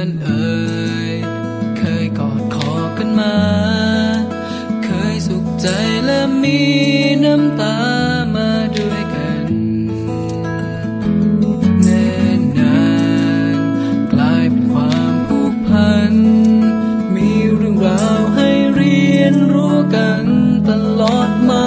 อนเอ่ยเคยกอดคอกันมา เคยสุขใจและมีน้ำตามาด้วยกันแน่นนานกลายเป็นความผูกพัน มีเรื่องราวให้เรียนรู้กันตลอดมา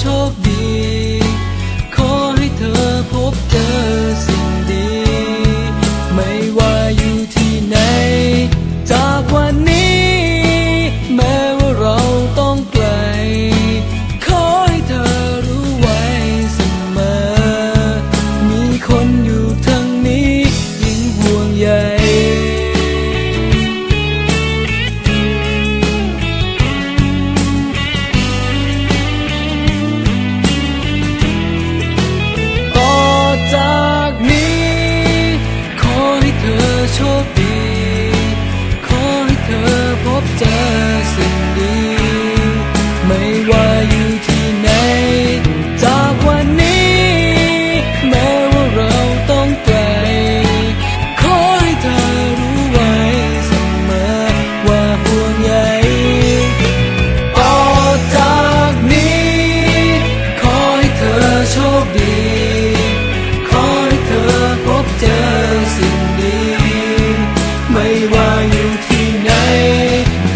โชคดี เจอสิ่งดี ไม่ว่าอยู่ที่ไหน จากวันนี้ แม้ว่าเราต้องไกล ขอให้เธอรู้ไวเสมอว่าห่วงใยออจากนี้ ขอให้เธอโชคดี ขอให้เธอพบเจอสิ่งดี ไม่ว่าอยู่ที่ไหน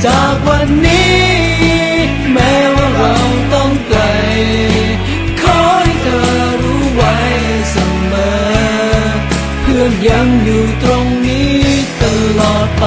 จากวันนี้ แม้ว่าเราต้องไกล ขอให้เธอรู้ไว้เสมอ เพื่อนยังอยู่ตรงนี้ตลอดไป